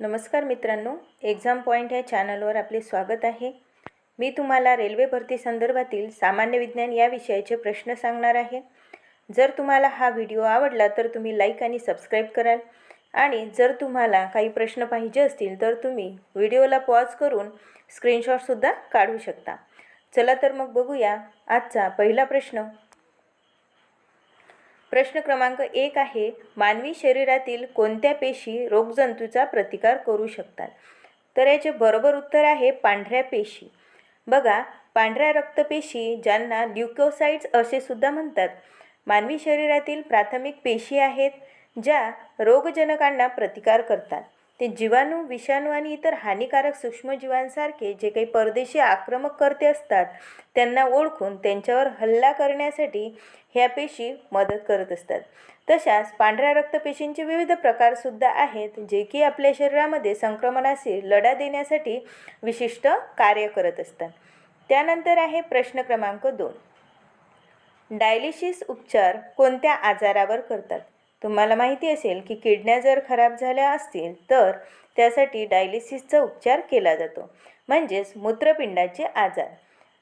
नमस्कार मित्रांनो exam point या चॅनलवर आपले स्वागत आहे. मी तुम्हाला रेल्वे भरती संदर्भातील सामान्य विज्ञान या विषयाचे प्रश्न सांगणार आहे. जर तुम्हाला हा व्हिडिओ आवडला तर तुम्ही लाईक आणि सबस्क्राईब कराल. आणि जर तुम्हाला काही प्रश्न पाहिजे असतील तर तुम्ही व्हिडिओला पॉज करून स्क्रीनशॉटसुद्धा काढू शकता. चला तर मग बघूया आजचा पहिला प्रश्न. प्रश्न क्रमांक एक आहे मानवी शरीरातील कोणत्या पेशी रोगजंतूचा प्रतिकार करू शकतात? तर याचे बरोबर उत्तर आहे पांढऱ्या पेशी. बघा पांढऱ्या रक्तपेशी ज्यांना ल्युकोसाइट्स असे सुद्धा म्हणतात मानवी शरीरातील प्राथमिक पेशी आहेत ज्या रोगजनकांना प्रतिकार करतात. ते जीवाणू विषाणू आणि इतर हानिकारक सूक्ष्मजीवांसारखे जे काही परदेशी आक्रमक करते असतात त्यांना ओळखून त्यांच्यावर हल्ला करण्यासाठी ह्या पेशी मदत करत असतात. तशाच पांढऱ्या रक्तपेशींचे विविध प्रकारसुद्धा आहेत जे की आपल्या शरीरामध्ये संक्रमणाशी लढा देण्यासाठी विशिष्ट कार्य करत असतात. त्यानंतर आहे प्रश्न क्रमांक दोन. डायलिसिस उपचार कोणत्या आजारावर करतात? तुम्हाला माहिती असेल की किडन्या जर खराब झाल्या असतील तर त्यासाठी डायलिसिसचा उपचार केला जातो म्हणजेच मूत्रपिंडाचे आजार.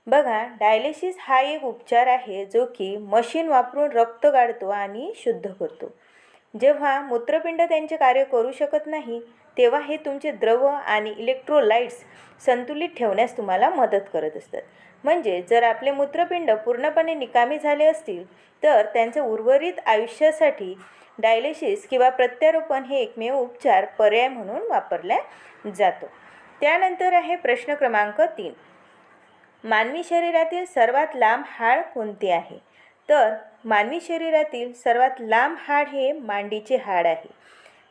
बघा डायलिसिस हा एक उपचार आहे जो की मशीन वापरून रक्त गाळतो आणि शुद्ध करतो. जेव्हा मूत्रपिंड त्यांचे कार्य करू शकत नाही तेव्हा हे तुमचे द्रव आणि इलेक्ट्रोलाइट्स संतुलित ठेवण्यास तुम्हाला मदत करत असतात. म्हणजे जर आपले मूत्रपिंड पूर्णपणे निकामी झाले असतील तर त्यांचं उर्वरित आयुष्यासाठी डायलिसिस किंवा प्रत्यारोपण हे एकमेव उपचार पर्याय म्हणून वापरला जातो. त्यानंतर आहे प्रश्न क्रमांक तीन. मानवी शरीरातील सर्वात लांब हाड कोणते आहे? तर मानवी शरीरातील सर्वात लांब हाड हे मांडीचे हाड आहे.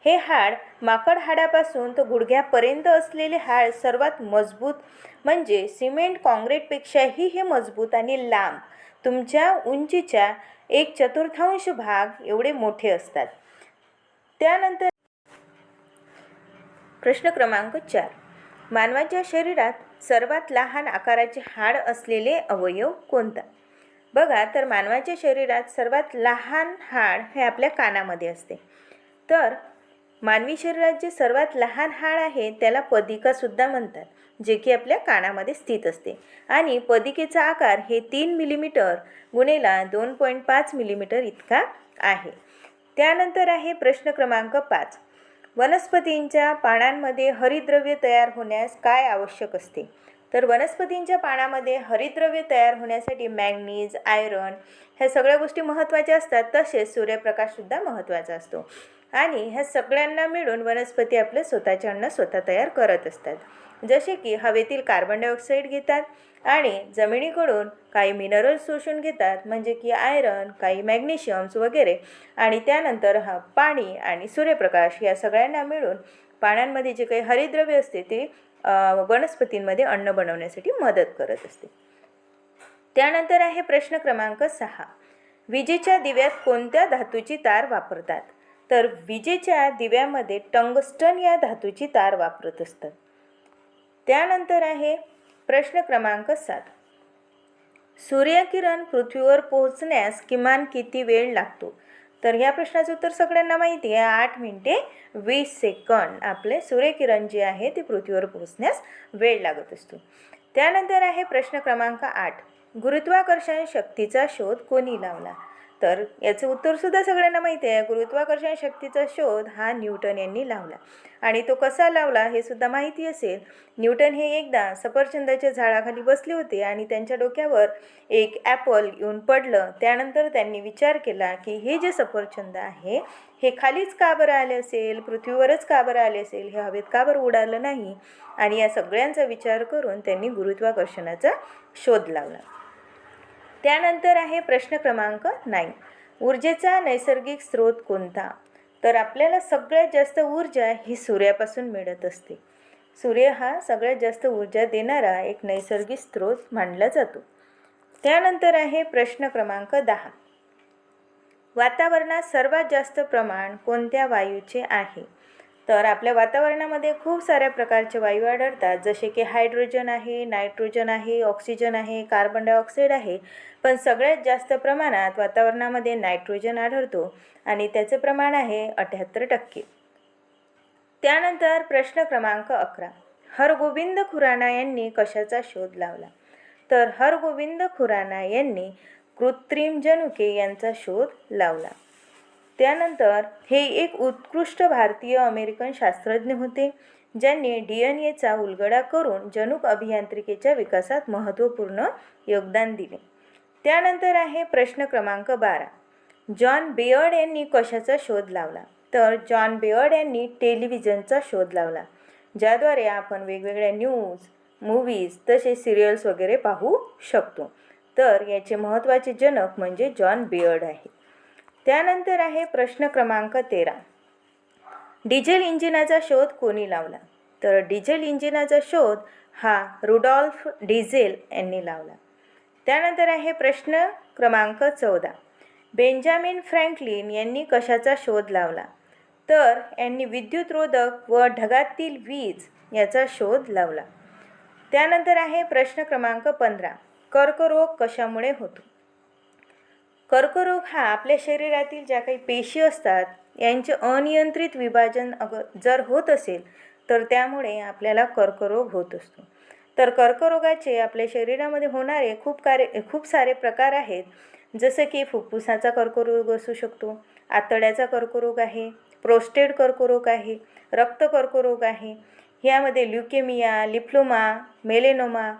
हे हाड माकड हाडापासून तर गुडघ्यापर्यंत असलेले हाड सर्वात मजबूत म्हणजे सिमेंट काँक्रीटपेक्षाही हे मजबूत आणि लांब. तुमच्या उंचीच्या एक चतुर्थांश भाग एवढे मोठे असतात. त्यानंतर प्रश्न क्रमांक चार. मानवाच्या शरीरात सर्वात लहान आकाराचे हाड असलेले अवयव कोणता? बघा तर मानवाच्या शरीरात सर्वात लहान हाड हे आपल्या कानामध्ये असते. तर मानवी शरीरात जे सर्वात लहान हाड आहे त्याला पदिकासुद्धा म्हणतात जे की आपल्या कानामध्ये स्थित असते. आणि पदिकेचा आकार हे तीन मिलीमीटर गुणेला दोन पॉईंट पाच मिलीमीटर इतका आहे. त्यानंतर आहे प्रश्न क्रमांक पाच. वनस्पतींच्या पानांमध्ये हरिद्रव्य तयार होण्यास काय आवश्यक असते? तर वनस्पतींच्या पानामध्ये हरितद्रव्य तयार होण्यासाठी मॅंगनीज आयरन ह्या सगळ्या गोष्टी महत्त्वाच्या असतात. तसेच सूर्यप्रकाशसुद्धा महत्त्वाचा असतो. आणि ह्या सगळ्यांना मिळून वनस्पती आपलं स्वतःचे अन्न स्वतः तयार करत असतात. जसे की हवेतील कार्बन डायऑक्साईड घेतात आणि जमिनीकडून काही मिनरल्स शोषून घेतात म्हणजे की आयरन काही मॅग्नेशियम्स वगैरे. आणि त्यानंतर हा पाणी आणि सूर्यप्रकाश या सगळ्यांना मिळून पाण्यांमध्ये जे काही हरिद्रव्य असते ते वनस्पतींमध्ये अन्न बनवण्यासाठी मदत करत असते. त्यानंतर आहे प्रश्न क्रमांक सहा. विजेच्या दिव्यात कोणत्या धातूची तार वापरतात? तर विजेच्या दिव्यामध्ये टंगस्टन या धातूची तार वापरत असतात. त्यानंतर आहे प्रश्न क्रमांक सात. सूर्यकिरण पृथ्वीवर पोहोचण्यास किमान किती वेळ लागतो? तर ह्या प्रश्नाचं उत्तर सगळ्यांना माहिती आहे. आठ मिनिटे वीस सेकंड आपले सूर्यकिरण जे आहे ते पृथ्वीवर पोहोचण्यास वेळ लागत असतो. त्यानंतर आहे प्रश्न क्रमांक आठ. गुरुत्वाकर्षण शक्तीचा शोध कोणी लावला? तर याचं उत्तरसुद्धा सगळ्यांना माहिती आहे. गुरुत्वाकर्षण शक्तीचा शोध हा न्यूटन यांनी लावला. आणि तो कसा लावला हे सुद्धा माहिती असेल. न्यूटन हे एकदा सफरचंदाच्या झाडाखाली बसले होते आणि त्यांच्या डोक्यावर एक ॲपल येऊन पडलं. त्यानंतर त्यांनी विचार केला की हे जे सफरचंद आहे हे खालीच का बरं आले असेल? पृथ्वीवरच का बरं आले असेल? हे हवेत का बरं उडालं नाही? आणि या सगळ्यांचा विचार करून त्यांनी गुरुत्वाकर्षणाचा शोध लावला. त्यानंतर आहे प्रश्न क्रमांक नाईन. ऊर्जेचा नैसर्गिक स्रोत कोणता? तर आपल्याला सगळ्यात जास्त ऊर्जा ही सूर्यापासून मिळत असते. सूर्य हा सगळ्यात जास्त ऊर्जा देणारा एक नैसर्गिक स्रोत मानला जातो. त्यानंतर आहे प्रश्न क्रमांक दहा. वातावरणात सर्वात जास्त प्रमाण कोणत्या वायूचे आहे? तर आपल्या वातावरणामध्ये खूप साऱ्या प्रकारचे वायू आढळतात जसे की हायड्रोजन आहे नायट्रोजन आहे ऑक्सिजन आहे कार्बन डायऑक्साईड आहे. पण सगळ्यात जास्त प्रमाणात वातावरणामध्ये नायट्रोजन आढळतो आणि त्याचे प्रमाण आहे अठ्याहत्तर टक्के. त्यानंतर प्रश्न क्रमांक अकरा. हरगोविंद खुराना यांनी कशाचा शोध लावला? तर हरगोविंद खुराना यांनी कृत्रिम जनुके यांचा शोध लावला. त्यानंतर हे एक उत्कृष्ट भारतीय अमेरिकन शास्त्रज्ञ होते ज्यांनी डी एन एचा उलगडा करून जनुक अभियांत्रिकेच्या विकासात महत्त्वपूर्ण योगदान दिले. त्यानंतर आहे प्रश्न क्रमांक बारा. जॉन बेअर्ड यांनी कशाचा शोध लावला? तर जॉन बेअर्ड यांनी टेलिव्हिजनचा शोध लावला ज्याद्वारे आपण वेगवेगळ्या न्यूज मूवीज तसेच सिरियल्स वगैरे पाहू शकतो. तर याचे महत्त्वाचे जनक म्हणजे जॉन बेअर्ड आहे. त्यानंतर आहे प्रश्न क्रमांक तेरा. डिझेल इंजिनाचा शोध कोणी लावला? तर डिझेल इंजिनाचा शोध हा रुडॉल्फ डिझेल यांनी लावला. त्यानंतर आहे प्रश्न क्रमांक चौदा. बेंजामिन फ्रँकलिन यांनी कशाचा शोध लावला? तर यांनी विद्युतरोधक व ढगातील वीज याचा शोध लावला. त्यानंतर आहे प्रश्न क्रमांक पंधरा. कर्करोग कशामुळे होतो? कर्करोग हा आपल्या शरीरातील ज्या काही पेशी असतात यांचे अनियंत्रित विभाजन अग जर होत असेल तर त्यामुळे आपल्याला कर्करोग होत असतो. तर कर्करोगाचे आपल्या शरीरामध्ये होणारे खूप कार्य खूप सारे प्रकार आहेत. जसं की फुफ्फुसाचा कर्करोग असू शकतो आतड्याचा कर्करोग आहे प्रोस्टेट कर्करोग आहे रक्त कर्करोग आहे. यामध्ये ल्युकेमिया लिप्लोमा मेलेनोमा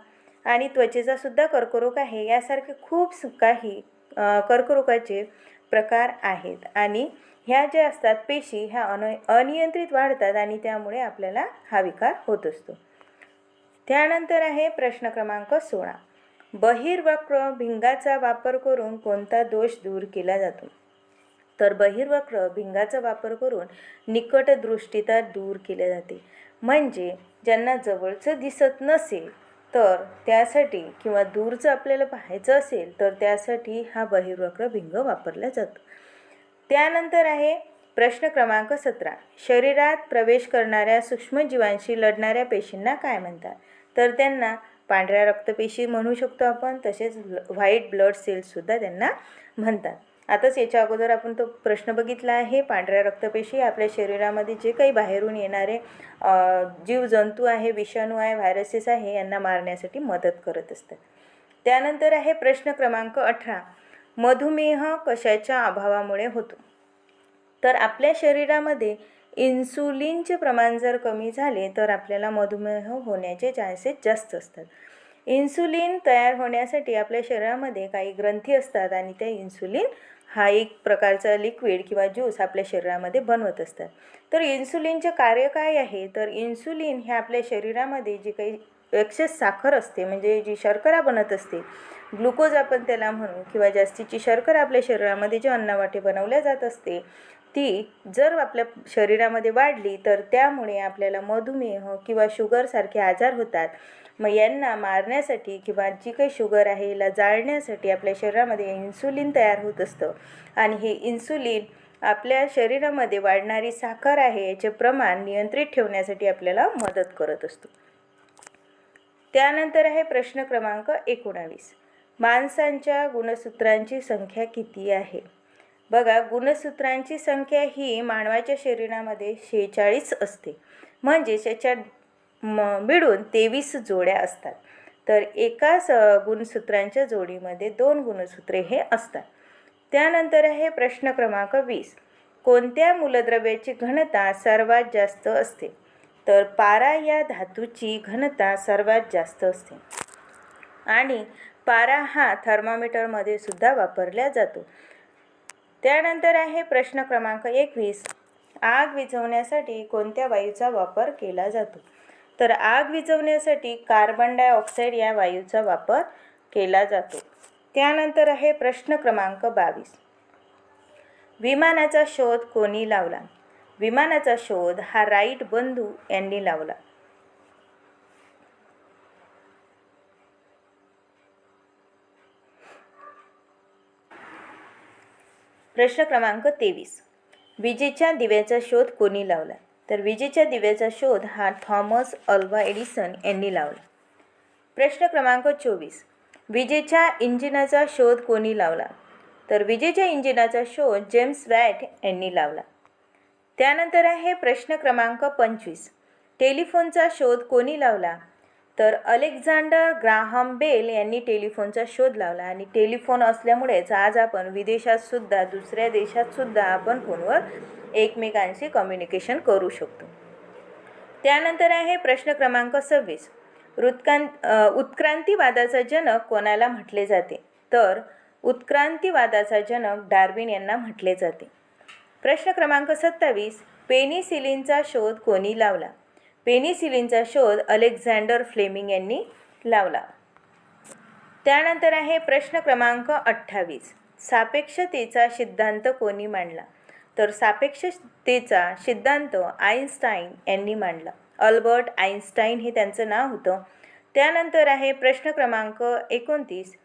आणि त्वचेचासुद्धा कर्करोग आहे. यासारखे खूप काही कर्करोगाचे प्रकार आहेत. आणि ह्या ज्या असतात पेशी ह्या अन अनियंत्रित वाढतात आणि त्यामुळे आपल्याला हा विकार होत असतो. त्यानंतर आहे प्रश्न क्रमांक सोळा. बहिर्वक्र भिंगाचा वापर करून कोणता दोष दूर केला जातो? तर बहिर्वक्र भिंगाचा वापर करून निकटदृष्टीता दूर केले जाते. म्हणजे ज्यांना जवळचं दिसत नसेल तर त्यासाठी किंवा दूरचं आपल्याला पाहायचं असेल तर त्यासाठी हा बहिर्वक्र भिंग वापरला जातो. त्यानंतर आहे प्रश्न क्रमांक सतरा. शरीरात प्रवेश करणाऱ्या सूक्ष्मजीवांशी लढणाऱ्या पेशींना काय म्हणतात? तर त्यांना पांढऱ्या रक्तपेशी म्हणू शकतो आपण तसेच व्हाईट ब्लड सेल्ससुद्धा त्यांना म्हणतात. आताच याच्या अगोदर आपण तो प्रश्न बघितला आहे पांढऱ्या रक्तपेशी आपल्या शरीरामध्ये जे काही बाहेरून येणारे जीवजंतू आहे विषाणू आहे व्हायरसेस आहे यांना मारण्यासाठी मदत करत असतात. त्यानंतर आहे प्रश्न क्रमांक अठरा. मधुमेह कशाच्या अभावामुळे होतो? तर आपल्या शरीरामध्ये इन्सुलिनचे प्रमाण जर कमी झाले तर आपल्याला मधुमेह होण्याचे चान्सेस जास्त असतात. इन्सुलिन तयार होण्यासाठी आपल्या शरीरामध्ये काही ग्रंथी असतात आणि त्या इन्सुलिन हा एक प्रकारचा लिक्विड किंवा ज्यूस आपल्या शरीरामध्ये बनवत असतात. तर इन्सुलिनचे कार्य काय आहे? तर इन्सुलिन हे आपल्या शरीरामध्ये जी काही एक्सेस साखर असते म्हणजे जी शर्करा बनत असते ग्लुकोज आपण त्याला म्हणू किंवा जास्तीची शर्करा आपल्या शरीरामध्ये जे अन्नवाटे बनवल्या जात असते ती जर आपल्या शरीरामध्ये वाढली तर त्यामुळे आपल्याला मधुमेह किंवा शुगरसारखे आजार होतात. मग यांना मारण्यासाठी किंवा जी काही शुगर आहे याला जाळण्यासाठी आपल्या शरीरामध्ये इन्सुलिन तयार होत असतं. आणि हे इन्सुलिन आपल्या शरीरामध्ये वाढणारी साखर आहे याचे प्रमाण नियंत्रित ठेवण्यासाठी आपल्याला मदत करत असतो. त्यानंतर आहे प्रश्न क्रमांक एकोणावीस. माणसांच्या गुणसूत्रांची संख्या किती आहे? बघा गुणसूत्रांची संख्या ही मानवाच्या शरीरामध्ये शेहेचाळीस असते. म्हणजेच याच्यात म मिळून तेवीस जोड्या असतात. तर एकाच गुणसूत्रांच्या जोडीमध्ये दोन गुणसूत्रे हे असतात. त्यानंतर आहे प्रश्न क्रमांक वीस. कोणत्या मूलद्रव्याची घनता सर्वात जास्त असते? तर पारा या धातूची घनता सर्वात जास्त असते. आणि पारा हा थर्मामीटरमध्ये सुद्धा वापरला जातो. त्यानंतर आहे प्रश्न क्रमांक एकवीस. आग विझवण्यासाठी कोणत्या वायूचा वापर केला जातो? तर आग विझवण्यासाठी कार्बन डायऑक्साईड या वायूचा वापर केला जातो. त्यानंतर आहे प्रश्न क्रमांक बावीस. विमानाचा शोध कोणी लावला? विमानाचा शोध हा राईट बंधू यांनी लावला. प्रश्न क्रमांक तेवीस. विजेच्या दिव्याचा शोध कोणी लावला? तर विजेच्या दिव्याचा शोध हा थॉमस अल्वा एडिसन यांनी लावला. प्रश्न क्रमांक चोवीस. विजेच्या इंजिनाचा शोध कोणी लावला? तर विजेच्या इंजिनाचा शोध जेम्स वॅट यांनी लावला. त्यानंतर आहे प्रश्न क्रमांक पंचवीस. टेलिफोनचा शोध कोणी लावला? तर अलेक्झांडर ग्राहम बेल यांनी टेलिफोनचा शोध लावला आणि टेलिफोन असल्यामुळेच आज आपण विदेशातसुद्धा दुसऱ्या देशातसुद्धा आपण फोनवर एकमेकांशी कम्युनिकेशन करू शकतो. त्यानंतर आहे प्रश्न क्रमांक सव्वीस. उत्क्रांत उत्क्रांतीवादाचा जनक कोणाला म्हटले जाते? तर उत्क्रांतीवादाचा जनक डार्विन यांना म्हटले जाते. प्रश्न क्रमांक सत्तावीस. पेनिसिलिनचा शोध कोणी लावला? पेनिसिलिनचा शोध अलेक्झांडर फ्लेमिंग यांनी लावला. त्यानंतर आहे प्रश्न क्रमांक अठ्ठावीस. सापेक्षतेचा सिद्धांत कोणी मांडला? तर सापेक्षतेचा सिद्धांत आईन्स्टाईन यांनी मांडला. अल्बर्ट आईन्स्टाईन हे त्यांचं नाव होतं. त्यानंतर आहे प्रश्न क्रमांक एकोणतीस.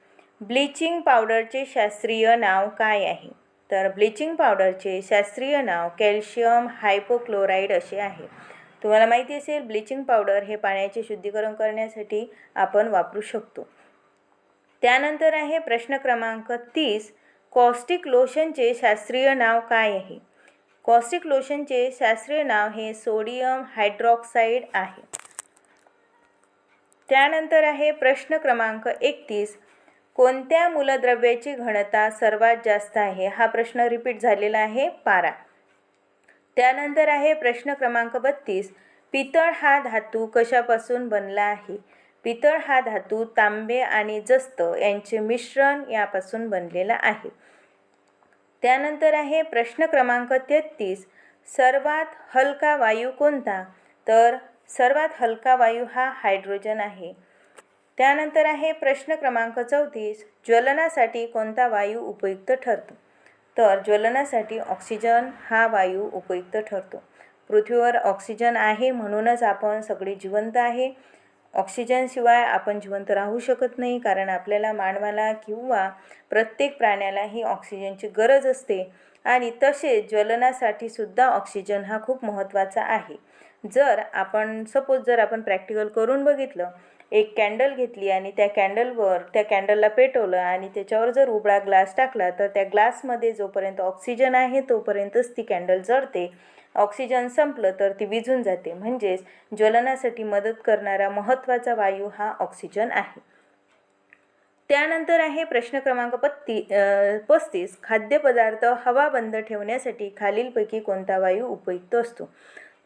ब्लिचिंग पावडरचे शास्त्रीय नाव काय आहे? तर ब्लिचिंग पावडरचे शास्त्रीय नाव कॅल्शियम हायपोक्लोराईड असे आहे. तुम्हाला माहिती असेल ब्लिचिंग पावडर हे पाण्याचे शुद्धीकरण करण्यासाठी आपण वापरू शकतो. त्यानंतर आहे प्रश्न क्रमांक तीस कॉस्टिक लोशनचे शास्त्रीय नाव काय आहे? कॉस्टिक लोशनचे शास्त्रीय नाव हे सोडियम हायड्रॉक्साईड आहे. त्यानंतर आहे प्रश्न क्रमांक एकतीस कोणत्या मूलद्रव्याची घनता सर्वात जास्त आहे? हा प्रश्न रिपीट झालेला आहे पारा. त्यानंतर आहे प्रश्न क्रमांक बत्तीस. पितळ हा धातू कशापासून बनला आहे? पितळ हा धातू तांबे आणि जस्त यांचे मिश्रण यापासून बनलेला आहे. त्यानंतर आहे प्रश्न क्रमांक तेहतीस. सर्वात हलका वायू कोणता? तर सर्वात हलका वायू हा हायड्रोजन आहे. त्यानंतर आहे प्रश्न क्रमांक चौतीस. ज्वलनासाठी कोणता वायू उपयुक्त ठरतो? तर ज्वलनासाठी ऑक्सिजन हा वायू उपयुक्त ठरतो. पृथ्वीवर ऑक्सिजन आहे म्हणूनच आपण सगळे जिवंत आहे. ऑक्सिजनशिवाय आपण जिवंत राहू शकत नाही कारण आपल्याला मानवाला किंवा प्रत्येक प्राण्याला ही ऑक्सिजनची गरज असते आणि तसेच ज्वलनासाठी सुद्धा ऑक्सिजन हा खूप महत्त्वाचा आहे. जर आपण सपोज जर आपण प्रॅक्टिकल करून बघितलं एक कॅन्डल घेतली आणि त्या कॅन्डलवर त्या कॅन्डलला पेटवलं आणि त्याच्यावर जर उबळा ग्लास टाकला तर त्या ग्लासमध्ये जोपर्यंत ऑक्सिजन आहे तोपर्यंतच ती कॅन्डल जळते. ऑक्सिजन संपलं तर ती विझून जाते. म्हणजेच ज्वलनासाठी मदत करणारा महत्त्वाचा वायू हा ऑक्सिजन आहे. त्यानंतर आहे प्रश्न क्रमांक पत्ती पस्तीस. खाद्यपदार्थ हवा बंद ठेवण्यासाठी खालीलपैकी कोणता वायू उपयुक्त असतो?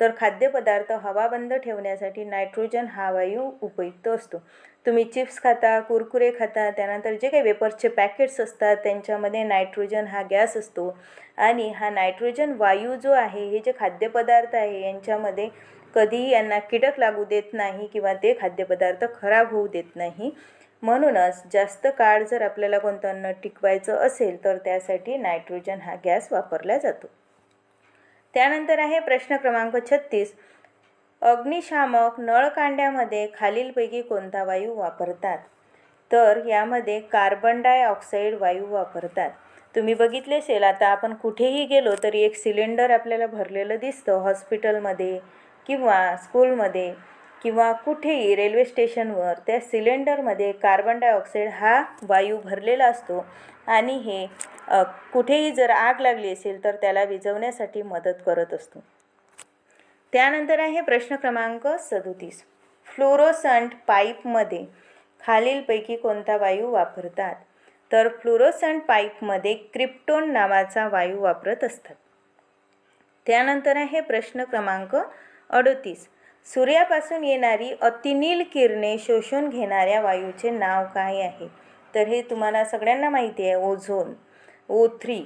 तर खाद्यपदार्थ हवाबंद ठेवण्यासाठी नायट्रोजन हा वायू उपयुक्त असतो. तुम्ही चिप्स खाता कुरकुरे खाता त्यानंतर जे काही वेपर्सचे पॅकेट्स असतात त्यांच्यामध्ये नायट्रोजन हा गॅस असतो. आणि हा नायट्रोजन वायू जो आहे हे जे खाद्यपदार्थ आहे यांच्यामध्ये कधीही यांना कीटक लागू देत नाही किंवा ते खाद्यपदार्थ खराब होऊ देत नाही. म्हणूनच जास्त काळ जर आपल्याला कोणतं अन्न टिकवायचं असेल तर त्यासाठी नायट्रोजन हा गॅस वापरला जातो. त्यानंतर आहे प्रश्न क्रमांक छत्तीस. अग्निशामक नळकांड्यामध्ये खालीलपैकी कोणता वायू वापरतात? तर यामध्ये कार्बन डायऑक्साईड वायू वापरतात. तुम्ही बघितले असेल आता आपण कुठेही गेलो तरी एक सिलेंडर आपल्याला भरलेलं दिसतं हॉस्पिटलमध्ये किंवा स्कूलमध्ये किंवा कुठेही रेल्वे स्टेशनवर त्या सिलेंडरमध्ये कार्बन डायऑक्साईड हा वायू भरलेला असतो आणि हे कुठेही जर आग लागली असेल तर त्याला विझवण्यासाठी मदत करत असतो. त्यानंतर आहे प्रश्न क्रमांक सदोतीस. फ्लोरोसंट पाईपमध्ये खालीलपैकी कोणता वायू वापरतात? तर फ्लोरोसंट पाईपमध्ये क्रिप्टोन नावाचा वायू वापरत असतात. त्यानंतर आहे प्रश्न क्रमांक अडतीस. सूर्यापासून येणारी अतिनील किरणे शोषून घेणाऱ्या वायूचे नाव काय आहे? तर हे तुम्हाला सगळ्यांना माहिती आहे ozone. O three.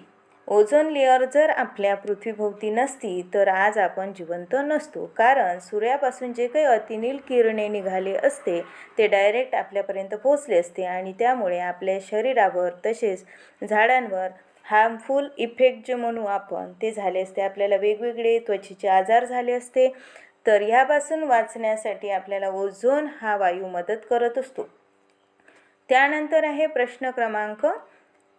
Ozone layer जर आपल्या पृथ्वीभोवती नसती तर आज आपण जिवंत नसतो. कारण सूर्यापासून जे काही अतिनील किरणे निघाले असते ते डायरेक्ट आपल्यापर्यंत पोचले असते आणि त्यामुळे आपल्या शरीरावर तसेच झाडांवर हार्मफुल इफेक्ट जे म्हणू आपण ते झाले असते. आपल्याला वेगवेगळे त्वचेचे आजार झाले असते. तर ह्यापासून वाचण्यासाठी आपल्याला ओझोन हा वायू मदत करत असतो. त्यानंतर आहे प्रश्न क्रमांक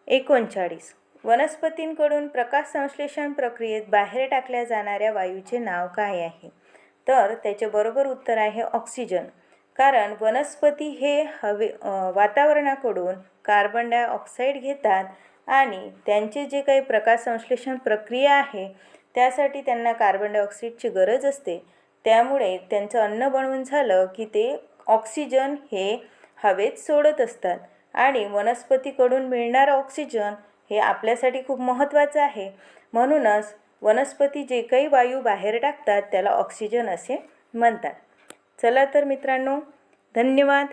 एकोणचाळीस. वनस्पतींकडून प्रकाश संश्लेषण प्रक्रियेत बाहेर टाकल्या जाणाऱ्या वायूचे नाव काय आहे? तर त्याचे बरोबर उत्तर आहे ऑक्सिजन. कारण वनस्पती हे हवे वातावरणाकडून कार्बन डायऑक्साईड घेतात आणि त्यांचे जे काही प्रकाश संश्लेषण प्रक्रिया आहे त्यासाठी त्यांना कार्बन डायऑक्साईडची गरज असते. त्यामुळे त्यांचं अन्न बनवून झालं की ते ऑक्सिजन हे हवेत सोडत असतात. आणि वनस्पतीकडून मिळणारं ऑक्सिजन हे आपल्यासाठी खूप महत्त्वाचं आहे. म्हणूनच वनस्पती जे काही वायू बाहेर टाकतात त्याला ऑक्सिजन असे म्हणतात. चला तर मित्रांनो धन्यवाद.